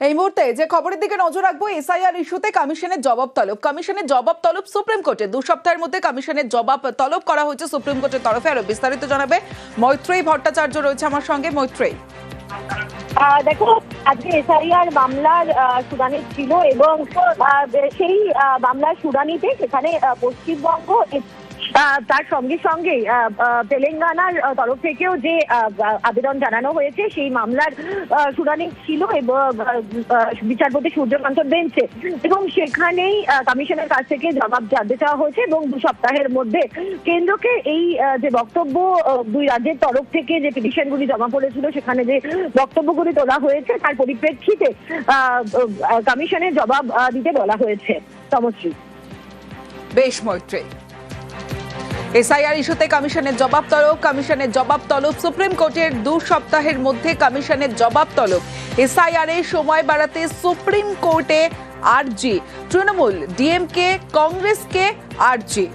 এই মুহূর্তে যে খবরের দিকে নজর রাখব এসআইআর ইস্যুতে কমিশনের জবাব তলব। কমিশনের জবাব তলব সুপ্রিম কোর্টে। দু সপ্তাহের মধ্যে কমিশনের জবাব তলব করা হয়েছে সুপ্রিম কোর্টের তরফে। আরও বিস্তারিত জানাবে মৈত্রেয়ী ভট্টাচার্য রয়েছে আমার সঙ্গে। মৈত্রেয়ী। আহ, দেখো আজকে এসআইআর মামলার শুনানি ছিল এবং সেই মামলার শুনানিতে সেখানে পশ্চিমবঙ্গ তার সঙ্গে সঙ্গে তেলেঙ্গানার তরফ থেকেও যে আবেদন জানানো হয়েছে, সেই মামলার শুনানি ছিল এবং বিচারপতি সূর্যকান্ত বেঞ্চে। এবং সেখানেই কমিশনের কাছ থেকে জবাব জানতে চাওয়া হয়েছে এবং দু সপ্তাহের মধ্যে কেন্দ্রকে এই যে বক্তব্য দুই রাজ্যের তরফ থেকে যে পিটিশনগুলি জমা পড়েছিল, সেখানে যে বক্তব্যগুলি তোলা হয়েছে, তার পরিপ্রেক্ষিতে কমিশনের জবাব দিতে বলা হয়েছে। তমশ্রী। বেশ মৈত্রেয়ী এসআইআর ইস্যুতে কমিশনের জবাব তলব, কমিশনের জবাব তলব। সুপ্রিম কোর্টের দু সপ্তাহের মধ্যে কমিশনের জবাব তলব। এসআইআর এর সময় বাড়াতে সুপ্রিম কোর্টে আরজি। তৃণমূল, ডিএমকে, কংগ্রেসকে আরজি।